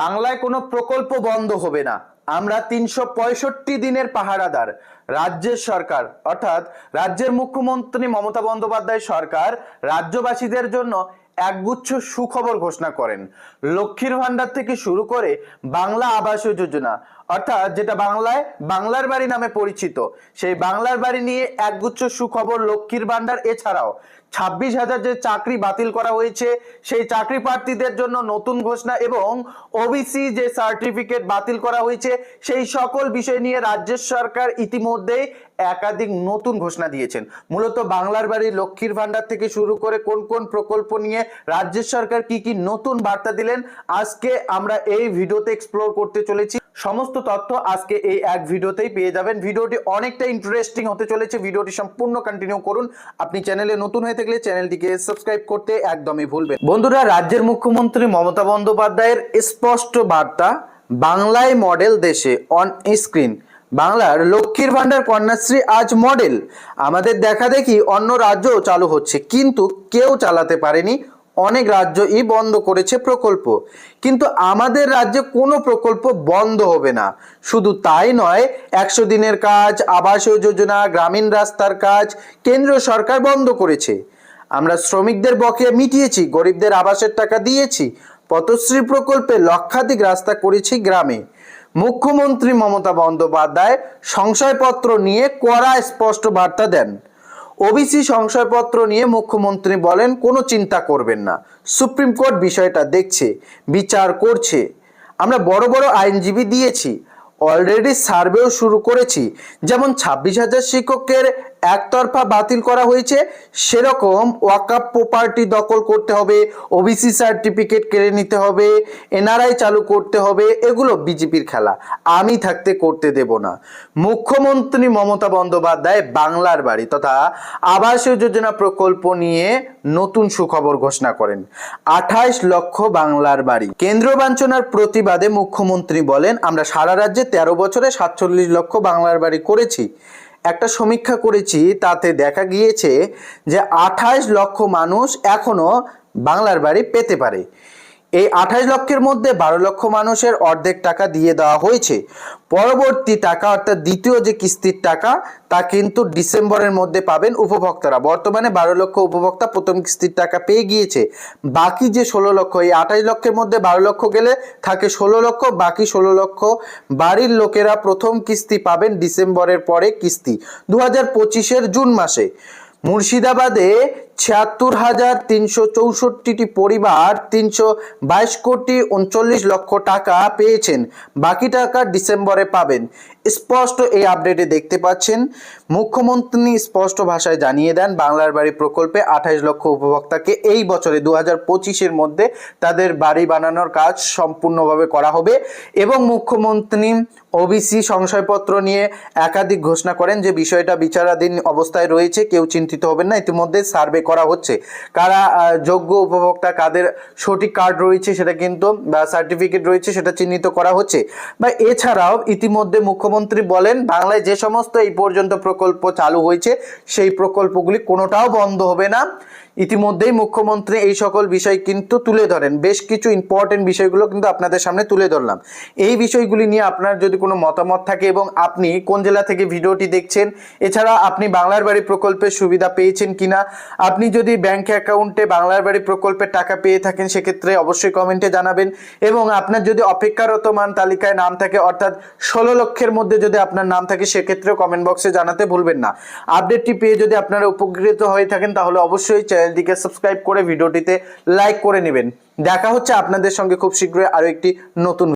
বাংলায় কোনো প্রকল্প বন্ধ হবে না। আমরা তিনশো পঁয়ষট্টি দিনের পাহারাদার। রাজ্যের সরকার, অর্থাৎ রাজ্যের মুখ্যমন্ত্রী মমতা বন্দ্যোপাধ্যায় সরকার রাজ্যবাসীদের জন্য একগুচ্ছ সুখবর ঘোষণা করেন। লক্ষ্মীর ভান্ডার থেকে শুরু করে বাংলা আবাসীয় যোজনা, অর্থাৎ যেটা বাংলায় বাংলার বাড়ি নামে পরিচিত, সেই বাংলার বাড়ি নিয়ে একগুচ্ছ সুখবর লক্ষ্মীর ভান্ডার এছাড়াও ছাব্বিশ হাজার যে চাকরি বাতিল করা হয়েছে, সেই চাকরি প্রার্থীদের জন্য নতুন ঘোষণা এবং ওবিসি যে সার্টিফিকেট বাতিল করা হয়েছে, সেই সকল বিষয় নিয়ে রাজ্যের সরকার ইতিমধ্যেই একাধিক নতুন ঘোষণা দিয়েছেন। মূলত বাংলার বাড়ি লক্ষ্মীর ভান্ডার থেকে শুরু করে কোন কোন প্রকল্প নিয়ে রাজ্যের সরকার কি কি নতুন বার্তা দিলেন, আজকে আমরা এই ভিডিওতে এক্সপ্লোর করতে চলেছি। সমস্ত তথ্য আজকে এই এক ভিডিওতেই পেয়ে যাবেন। ভিডিওটি অনেকটা ইন্টারেস্টিং হতে চলেছে। ভিডিওটি সম্পূর্ণ কন্টিনিউ করুন। আপনি চ্যানেলে নতুন হয়ে থাকলে চ্যানেলটিকে সাবস্ক্রাইব করতে একদমই ভুলবেন বন্ধুরা, রাজ্যের মুখ্যমন্ত্রী মমতা বন্দ্যোপাধ্যায়ের স্পষ্ট বার্তা, বাংলায় মডেল দেশে অন স্ক্রিন বাংলার লক্ষ্মীর ভান্ডার কন্যাশ্রী আজ মডেল আমাদের দেখা দেখি অন্য রাজ্যও চালু হচ্ছে, কিন্তু কেউ চালাতে পারেনি অনেক রাজ্যই বন্ধ করেছে প্রকল্প। কিন্তু আমাদের রাজ্যে কোনো প্রকল্প বন্ধ হবে না। শুধু তাই নয়, একশো দিনের কাজ, আবাসীয় যোজনা, গ্রামীণ রাস্তার কাজ কেন্দ্র সরকার বন্ধ করেছে। আমরা শ্রমিকদের বকেয়া মিটিয়েছি, গরিবদের আবাসের টাকা দিয়েছি, পথশ্রী প্রকল্পে লক্ষাধিক রাস্তা করেছি গ্রামে। মুখ্যমন্ত্রী মমতা বন্দ্যোপাধ্যায় সংশয়পত্র নিয়ে কড়া স্পষ্ট বার্তা দেন। ওবিসি সংশয়পত্র নিয়ে মুখ্যমন্ত্রী বলেন, কোনো চিন্তা করবেন না। সুপ্রিম কোর্ট বিষয়টা দেখছে, বিচার করছে। আমরা বড় বড় আইনজীবী দিয়েছি, অলরেডি সার্ভেও শুরু করেছি। যেমন ছাব্বিশ হাজার শিক্ষকের একতরফা বাতিল করা হয়েছে। সেরকম ওয়াকাপ প্রপার্টি দখল করতে হবে ওবিসি সার্টিফিকেট কেড়ে নিতে হবে এনআরআই চালু করতে হবে, এগুলো বিজেপির খেলা। আমি থাকতে করতে দেব না। মুখ্যমন্ত্রী মমতা বন্দ্যোপাধ্যায় বাংলার বাড়ি তথা আবাসীয় যোজনা প্রকল্প নিয়ে নতুন সুখবর ঘোষণা করেন। আঠাইশ লক্ষ বাংলার বাড়ি। কেন্দ্র বাঞ্ছনার প্রতিবাদে মুখ্যমন্ত্রী বলেন, আমরা সারা রাজ্যে তেরো বছরে সাতচল্লিশ লক্ষ বাংলার বাড়ি করেছি। একটা সমীক্ষা করেছি, তাতে দেখা গিয়েছে যে আঠাশ লক্ষ মানুষ এখনও বাংলার বাড়ি পেতে পারে। এই আঠাশ লক্ষের মধ্যে বারো লক্ষ মানুষের অর্ধেক টাকা দিয়ে দেওয়া হয়েছে। পরবর্তী টাকা অর্থাৎ দ্বিতীয় যে কিস্তির টাকা, তা কিন্তু ডিসেম্বরের মধ্যে পাবেন উপভোক্তারা। বর্তমানে বারো লক্ষ উপভোক্তা প্রথম কিস্তির টাকা পেয়ে গিয়েছে। বাকি যে ষোলো লক্ষ, এই আঠাশ লক্ষের মধ্যে বারো লক্ষ গেলে থাকে ষোলো লক্ষ, বাকি ষোলো লক্ষ বাড়ির লোকেরা প্রথম কিস্তি পাবেন ডিসেম্বরের পরে কিস্তি। দু হাজার পঁচিশের জুন মাসে মুর্শিদাবাদে ছিয়াত্তর হাজার তিনশো চৌষট্টিটি পরিবার তিনশো বাইশ কোটি উনচল্লিশ লক্ষ টাকা পেয়েছেন। বাকি টাকা ডিসেম্বরে পাবেন। স্পষ্ট এই আপডেটে দেখতে পাচ্ছেন। মুখ্যমন্ত্রী স্পষ্ট ভাষায় জানিয়ে দেন, বাংলার বাড়ি প্রকল্পে আঠাইশ লক্ষ উপভোক্তাকে এই বছরে দু হাজার পঁচিশের মধ্যে তাদের বাড়ি বানানোর কাজ সম্পূর্ণভাবে করা হবে এবং মুখ্যমন্ত্রী ওবিসি সংশয়পত্র নিয়ে একাধিক ঘোষণা করেন যে বিষয়টা বিচারাধীন অবস্থায় রয়েছে, কেউ চিন্তিত হবেন না। ইতিমধ্যে সার্ভে করা হচ্ছে। কারা যোগ্য উপভোক্তা, কাদের সঠিক কার্ড রয়েছে সেটা কিন্তু, বা সার্টিফিকেট রয়েছে সেটা চিহ্নিত করা হচ্ছে। বা এছাড়াও ইতিমধ্যে মুখ্যমন্ত্রী বলেন, বাংলায় যে সমস্ত এই পর্যন্ত প্রকল্প চালু হয়েছে, সেই প্রকল্পগুলি কোনোটাও বন্ধ হবে না। ইতিমধ্যেই মুখ্যমন্ত্রী এই সকল বিষয় কিন্তু তুলে ধরেন। বেশ কিছু ইম্পর্টেন্ট বিষয়গুলো কিন্তু আপনাদের সামনে তুলে ধরলাম। এই বিষয়গুলি নিয়ে আপনার যদি কোনো মতামত থাকে এবং আপনি কোন জেলা থেকে ভিডিওটি দেখছেন, এছাড়া আপনি বাংলার বাড়ি প্রকল্পের সুবিধা পেয়েছেন কিনা, আপনি যদি ব্যাংক অ্যাকাউন্টে বাংলার বাড়ি প্রকল্পের টাকা পেয়ে থাকেন, সেক্ষেত্রে অবশ্যই কমেন্টে জানাবেন। এবং আপনার যদি অপেক্ষারত মান তালিকায় নাম থাকে, অর্থাৎ ষোলো লক্ষের মধ্যে যদি আপনার নাম থাকে, সেক্ষেত্রেও কমেন্ট বক্সে জানাতে ভুলবেন না। আপডেটটি পেয়ে যদি আপনারা উপকৃত হয়ে থাকেন, তাহলে অবশ্যই চ্যানেলটিকে সাবস্ক্রাইব করে ভিডিওটিতে লাইক করে নেবেন। দেখা হচ্ছে আপনাদের সঙ্গে খুব শীঘ্রই আরও একটি নতুন